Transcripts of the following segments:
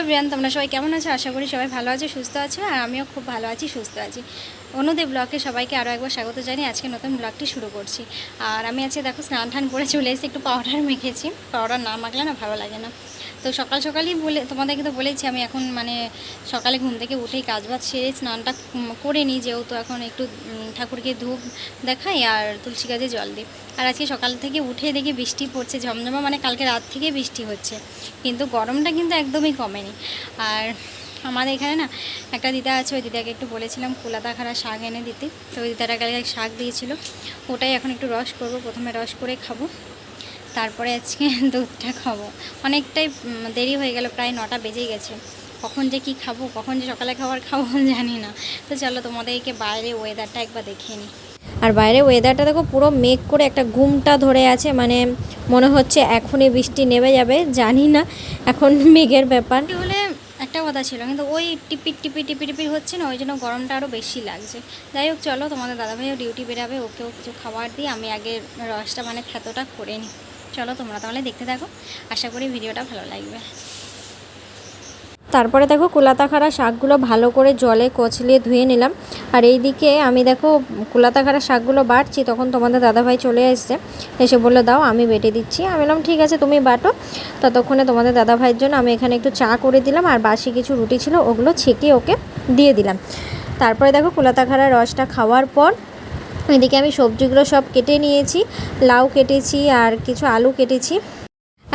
Everyone তোমরা সবাই কেমন আছো? আশা করি সবাই ভালো আছো, সুস্থ আছো, আর আমিও খুব ভালো আছি, সুস্থ আছি। অনুদেব ব্লগে সবাইকে আরও একবার স্বাগত জানিয়ে আজকে নতুন ব্লগটি শুরু করছি। আর আমি আজকে দেখো স্নান টান করে চলে এসেছি, একটু পাউডার মেখেছি। পাউডার না মাখলে না ভালো লাগে না। তো সকাল সকালই বলে, তোমাদেরকে তো বলেছি, আমি এখন মানে সকালে ঘুম থেকে উঠেই কাজ বাজ সেরে স্নানটা করে নিই, যেহেতু এখন একটু ঠাকুরকে ধূপ দেখাই আর তুলসী গাছে জল দিই। আর আজকে সকাল থেকে উঠে দেখি বৃষ্টি পড়ছে, ঝমঝমা মানে কালকে রাত থেকে বৃষ্টি হচ্ছে। কিন্তু গরমটা কিন্তু একদমই কমেনি। আর আমাদের এখানে না একটা দিদা আছে, ওই দিদাকে একটু বলেছিলাম কুলাতা খাড়া শাক এনে দিতে। তো ওই দিদাটা কালকে শাক দিয়েছিল। ওটাই এখন একটু রস করব, প্রথমে রস করে খাব। তারপরে আজকে দুধটা খাব। অনেকটাই দেরি হয়ে গেল, প্রায় নটা বেজে গেছে। কখন যে কি খাব, কখন যে সকালে খাবার খাব জানি না। তো চলো তোমাদেরকে বাইরে ওয়েদারটা একবার দেখিয়ে নিই আর বাইরে ওয়েদারটা দেখো, পুরো মেঘ করে একটা ঘুমটা ধরে আছে। মানে মনে হচ্ছে এখনই বৃষ্টি নেমে যাবে, জানি না। এখন মেঘের ব্যাপার। একটা কথা ছিল, কিন্তু ওই টিপির টিপি টিপি টিপি হচ্ছে না, ওই জন্য গরমটা আরও বেশি লাগছে। যাই হোক, চলো তোমাদের দাদাভাইও ডিউটি বেরাবে, ওকেও কিছু খাবার দিই, আমি আগে রসটা মানে থেতোটা করে নিই। চলো তোমরা তাহলে দেখতে থাকো, আশা করি ভিডিওটা ভালো লাগবে। তারপরে দেখো কুলাতাখাড়া শাকগুলো ভালো করে জলে কচলিয়ে ধুয়ে নিলাম। আর এই দিকে আমি দেখো কুলাতাখাড়া শাকগুলো বাটছি তখন তোমাদের দাদাভাই চলে এসছে। এসে বলল, দাও, আমি বেটে দিচ্ছি। আমি বললাম, ঠিক আছে, তুমি বাটো। ততক্ষণে তোমাদের দাদাভাইয়ের জন্য আমি এখানে একটু চা করে দিলাম, আর বাসি কিছু রুটি ছিল, ওগুলো ছেঁকে ওকে দিয়ে দিলাম। তারপরে দেখো কুলাতাখাড়া রসটা খাওয়ার পর এদিকে আমি সবজিগুলো সব কেটে নিয়েছি, লাউ কেটেছি, আর কিছু আলু কেটেছি।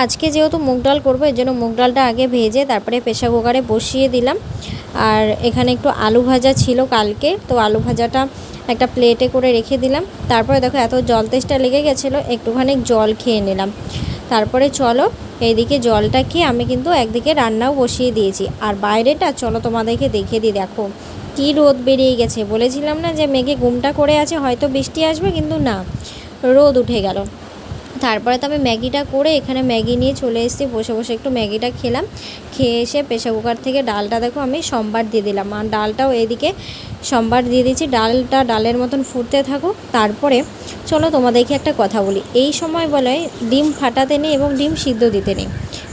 আজকে যেহেতু মুগ ডাল করব, এর জন্য মুগ ডালটা আগে ভেজে তারপরে প্রেশার কুকারে বসিয়ে দিলাম। আর এখানে একটু আলু ভাজা ছিল কালকে, তো আলু ভাজাটা একটা প্লেটে করে রেখে দিলাম। তারপরে দেখো এত জল তেষ্টা লেগে গেছিল, একটুখানি জল খেয়ে নিলাম। তারপরে চলো, এইদিকে জলটা খেয়ে আমি কিন্তু একদিকে রান্নাও বসিয়ে দিয়েছি। আর বাইরেটা চলো তোমাদেরকে দেখিয়ে দিই, দেখো কী রোদ বেরিয়ে গেছে। বলেছিলাম না যে মেঘে ঘুমটা করে আছে, হয়তো বৃষ্টি আসবে, কিন্তু না, রোদ উঠে গেল। তারপরে তো আমি ম্যাগিটা করে এখানে ম্যাগি নিয়ে চলে এসেছি। বসে বসে একটু ম্যাগিটা খেলাম। খেয়ে এসে প্রেশার কুকার থেকে ডালটা দেখো আমি সোমবার দিয়ে দিলাম। আর ডালটাও এদিকে সোমবার দিয়ে দিয়েছি। ডালটা ডালের মতন ফুটতে থাকুক। তারপরে চলো তোমাদেরকে একটা কথা বলি। এই সময় বলে ডিম ফাটাতে নেই এবং ডিম সিদ্ধ দিতে নেই।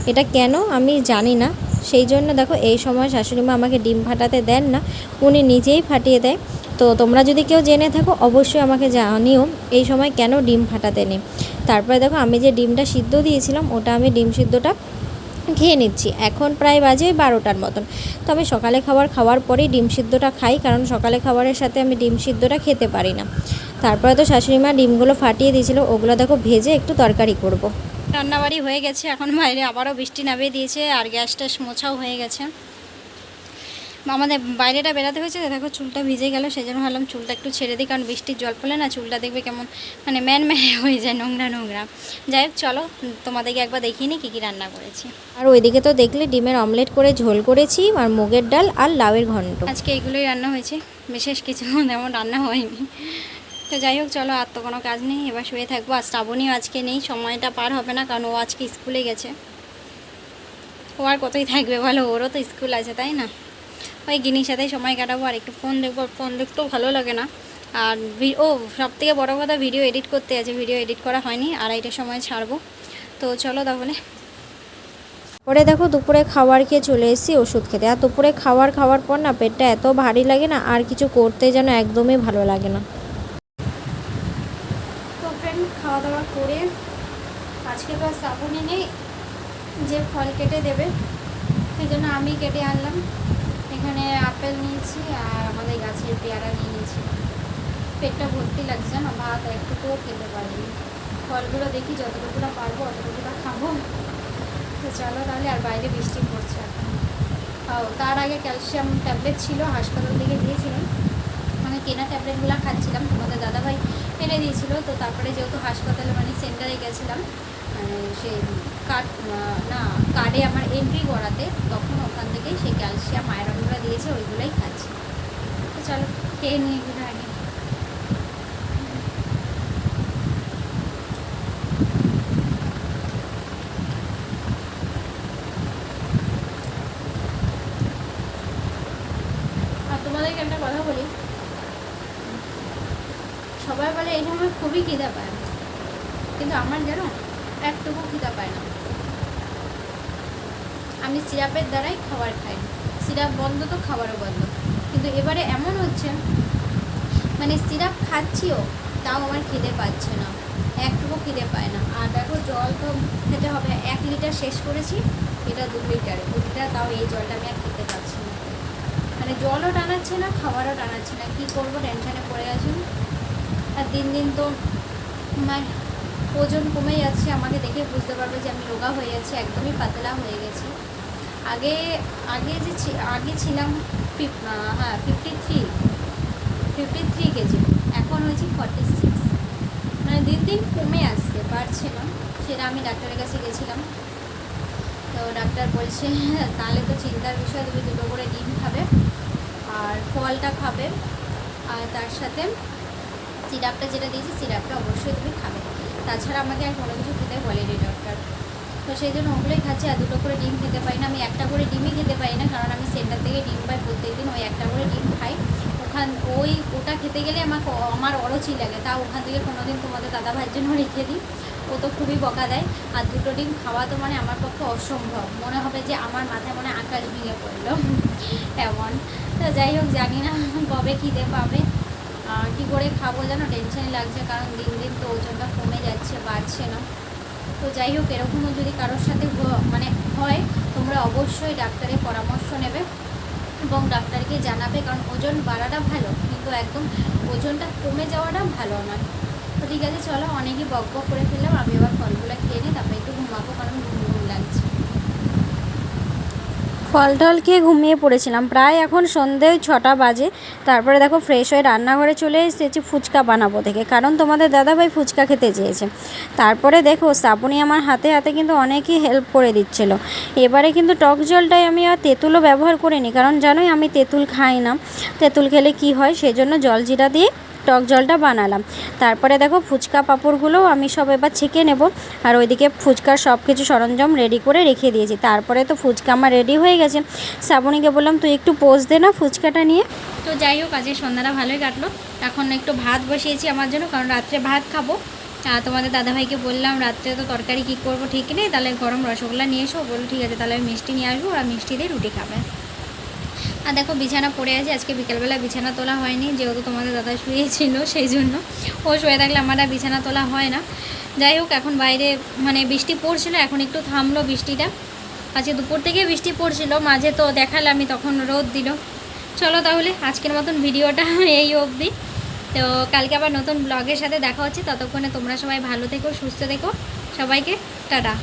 এটা কেন আমি জানি না। সেই জন্য দেখো এই সময় শাশুড়ি মা আমাকে ডিম ফাটাতে দেন না। উনি নিজেই ফাটিয়ে দেয়। তো তোমরা যদি কেউ জেনে থাকো, অবশ্যই আমাকে জানিও এই সময় কেন ডিম ফাটাতে নেই। তারপরে দেখো আমি যে ডিমটা সিদ্ধ দিয়েছিলাম, ওটা আমি ডিম সিদ্ধটা খেয়ে নিচ্ছি। এখন প্রায় বাজে বারোটার মতন। তো আমি সকালে খাবার খাওয়ার পরেই ডিম সিদ্ধটা খাই, কারণ সকালে খাবারের সাথে আমি ডিম সিদ্ধটা খেতে পারি না। তারপরে তো শাশুড়ি মা ডিমগুলো ফাটিয়ে দিয়েছিল, ওগুলো দেখো ভেজে একটু তরকারি করব। রান্নাবাড়ি হয়ে গেছে, এখন বাইরে আবারও বৃষ্টি নামিয়ে দিয়েছে, আর গ্যাস ট্যাস মোছাও হয়ে গেছে। আমাদের বাইরেটা বেরাতে হয়েছে দেখো চুলটা ভিজে গেল সেই জন্য ভাবলাম চুলটা একটু ছেড়ে দিই কারণ বৃষ্টির জল পড়লে না চুলটা দেখবে কেমন মানে ম্যান ম্যানে হয়ে যায় নোংরা নোংরা। যাই হোক চলো তোমাদেরকে একবার দেখিয়ে নিই কী কী রান্না করেছি। আর ওইদিকে তো দেখলে ডিমের অমলেট করে ঝোল করেছি আর মুগের ডাল আর লাউয়ের ঘন্ট। আজকে এগুলোই রান্না হয়েছে বিশেষ কিছু তেমন রান্না হয়নি। তো যাই হোক চলো আর তো কোনো কাজ নেই এবার শুয়ে থাকব আর শ্রাবণীও আজকে নেই সময়টা পার হবে না কারণ ও আজকে স্কুলে গেছে। ও আর কতই থাকবে বলো ওরও তো স্কুল আছে তাই না? ওই গিনির সাথেই সময় কাটাবো আর একটু ফোন দেখব। ফোন দেখতেও ভালো লাগে না। আর ও সব থেকে বড়ো কথা ভিডিও এডিট করতে আছে। ভিডিও এডিট করা হয়নি। আড়াইটার সময় ছাড়বো। তো চলো তাহলে। পরে দেখো দুপুরে খাবার খেয়ে চলে এসেছি ওষুধ খেতে। আর দুপুরে খাবার খাওয়ার পর না পেটটা এত ভারী লাগে না, আর কিছু করতে যেন একদমই ভালো লাগে না। তো ফ্রেন্ড খাওয়া দাওয়া করে আজকে তো আর নেই, যে ফল কেটে দেবে, সেই জন্য আমি কেটে আনলাম। এখানে আপেল নিয়েছি আর আমাদের গাছের পেয়ারা নিয়ে নিয়েছি। পেটটা ভর্তি লাগছে না, ভাত একটুকুও খেতে পারিনি। ফলগুলো দেখি যতটুকু না পারব, অতটুকু না খাব। তো চলো তাহলে, আর বাইরে বৃষ্টি পড়ছে এখন। ও তার আগে ক্যালসিয়াম ট্যাবলেট ছিল, হাসপাতাল থেকে দিয়েছিলাম। মানে কেনা ট্যাবলেটগুলো খাচ্ছিলাম। তোমাদের দাদাভাই এনে দিয়েছিল, তো তারপরে যেহেতু হাসপাতালে মানে সেন্টারে গেছিলাম মানে সেই কার্ড, না কার্ডে আমার এন্ট্রি করাতে তখন ওখান থেকে সেই ক্যালসিয়াম আয়রনগুলো দিয়েছে ওইগুলোই খাচ্ছি তো চলো, খেয়ে নিয়ে এগুলো আগে। তোমাদেরকে একটা কথা বলি। সবাই বলে এই সময় খুবই খিদা পায়। কিন্তু আমার জানো, একটুকু খিদা পায় না। আমি সিরাপের দ্বারাই খাবার খাই। সিরাপ বন্ধ তো খাবারও বন্ধ। কিন্তু এবারে এমন হচ্ছে মানে সিরাপ খাচ্ছিও, তাও আমার খিদে পাচ্ছে না। একটুকু খিদে পায় না। আর দেখো, জল তো খেতে হবে। এক লিটার শেষ করেছি, এটা দু লিটার। দু লিটার, তাও এই জলটা আমি আর খেতে পারছি না। মানে জলও টানাচ্ছে না, খাবারও টানাচ্ছে না। কী করব টেনশানে পড়ে আছি। আর দিন দিন তো আমার ওজন কমে যাচ্ছে। আমাকে দেখে বুঝতে পারবে যে আমি রোগা হয়ে যাচ্ছি, একদমই পাতলা হয়ে গেছি। আগে আগে যে আগে ছিলাম হ্যাঁ fifty three fifty three KG. এখন হয়েছি ফর্টি সিক্স মানে দিন দিন কমে আসছে, বাড়ছে না। সেটা আমি ডাক্তারের কাছে গেছিলাম। তো ডাক্তার বলছে, তাহলে তো চিন্তার বিষয়, তুমি দুটো করে ডিম খাবে আর ফলটা খাবে। আর তার সাথে সিরাপটা যেটা দিয়েছি, সিরাপটা অবশ্যই তুমি খাবে। তাছাড়া আমাকে আর কোনো কিছু খেতে বলেনি ডক্টর তো সেই জন্য ওগুলোই খাচ্ছি, আর দুটো করে ডিম খেতে পারি না। আমি একটা করে ডিমই খেতে পারি না, কারণ আমি সেন্টার থেকে ডিম পাই প্রত্যেকদিন ওই একটা করে ডিম খাই। ওখান, ওই ওটা খেতে গেলে আমাকে আমার অরচি লাগে। তা ওখান থেকে কোনোদিন তোমাদের দাদা ভাইয়ের জন্য রেখে দিই। ও তো খুবই বকা দেয়। আর দুটো ডিম খাওয়া তো মানে আমার পক্ষে অসম্ভব। মনে হবে যে আমার মাথায় মনে আকাশ ভেঙে পড়ল। এমন। তো যাই হোক, জানি না কবে খিদে পাবে। কী করে খাব যেন টেনশনই লাগছে, কারণ দিন দিন তো ওজনটা কমে যাচ্ছে, বাড়ছে না। তো যাই হোক, এরকমও যদি কারোর সাথে মানে হয়, তোমরা অবশ্যই ডাক্তারের পরামর্শ নেবে এবং ডাক্তারকে জানাবে, কারণ ওজন বাড়াটা ভালো, কিন্তু একদম ওজনটা কমে যাওয়াটা ভালো নয়। তো ঠিক আছে, চলো, অনেকই বক বক করে ফেললাম, আমি এবার ফলগুলো খেয়ে নিই, তারপরে একটু ঘুমাবো, কারণ ফল টল খেয়ে ঘুমিয়ে পড়েছিলাম। প্রায় এখন সন্ধে ছটা বাজে। তারপরে দেখো ফ্রেশ হয়ে রান্নাঘরে চলে এসেছি, ফুচকা বানাবো থেকে কারণ তোমাদের দাদাভাই ফুচকা খেতে চেয়েছে। তারপরে দেখো শ্রাবণী আমার হাতে হাতে কিন্তু অনেকই হেল্প করে দিচ্ছিল। এবারে কিন্তু টক জলটাই আমি আর তেঁতুলও ব্যবহার করিনি। কারণ জানোই আমি তেঁতুল খাই না। তেঁতুল খেলে কি হয়? সেজন্য জলজিরা দিয়ে টক জলটা বানালাম। তারপরে দেখো ফুচকা পাঁপড়গুলোও আমি সব এবার ছেঁকে নেব। আর ওইদিকে ফুচকার সব কিছু সরঞ্জাম রেডি করে রেখে দিয়েছি। তারপরে তো ফুচকা আমার রেডি হয়ে গেছে। শ্রাবণীকে বললাম, তুই একটু পোজ দে না ফুচকাটা নিয়ে। তো যাই হোক, আজকে সন্ধ্যাটা ভালোই কাটলো। এখন একটু ভাত বসিয়েছি আমার জন্য, কারণ রাত্রে ভাত খাব। তোমাদের দাদাভাইকে বললাম, রাত্রে তো তরকারি কী করব ঠিক নেই, তাহলে গরম রসগোল্লা নিয়ে এসো। বলল, ঠিক আছে, তাহলে আমি মিষ্টি নিয়ে আসব, আর মিষ্টি দিয়ে রুটি খাবে। আর দেখো বিছানা পড়ে আছে, আজকে বিকেলবেলা বিছানা তোলা হয়নি, যেহেতু তোমাদের দাদা শুয়েছিল সেই জন্য ও শুয়ে থাকলে আমার আর বিছানা তোলা হয় না। যাই হোক, এখন বাইরে মানে বৃষ্টি পড়ছিল, এখন একটু থামলো বৃষ্টিটা। আজকে দুপুর থেকে বৃষ্টি পড়ছিল, মাঝে তো দেখালে আমি তখন রোদ দিল। চলো তাহলে, আজকের মতন ভিডিওটা এই অবধি। তো কালকে আবার নতুন ব্লগের সাথে দেখা হচ্ছে, ততক্ষণে তোমরা সবাই ভালো থেকো, সুস্থ থেকো। সবাইকে, টাটা।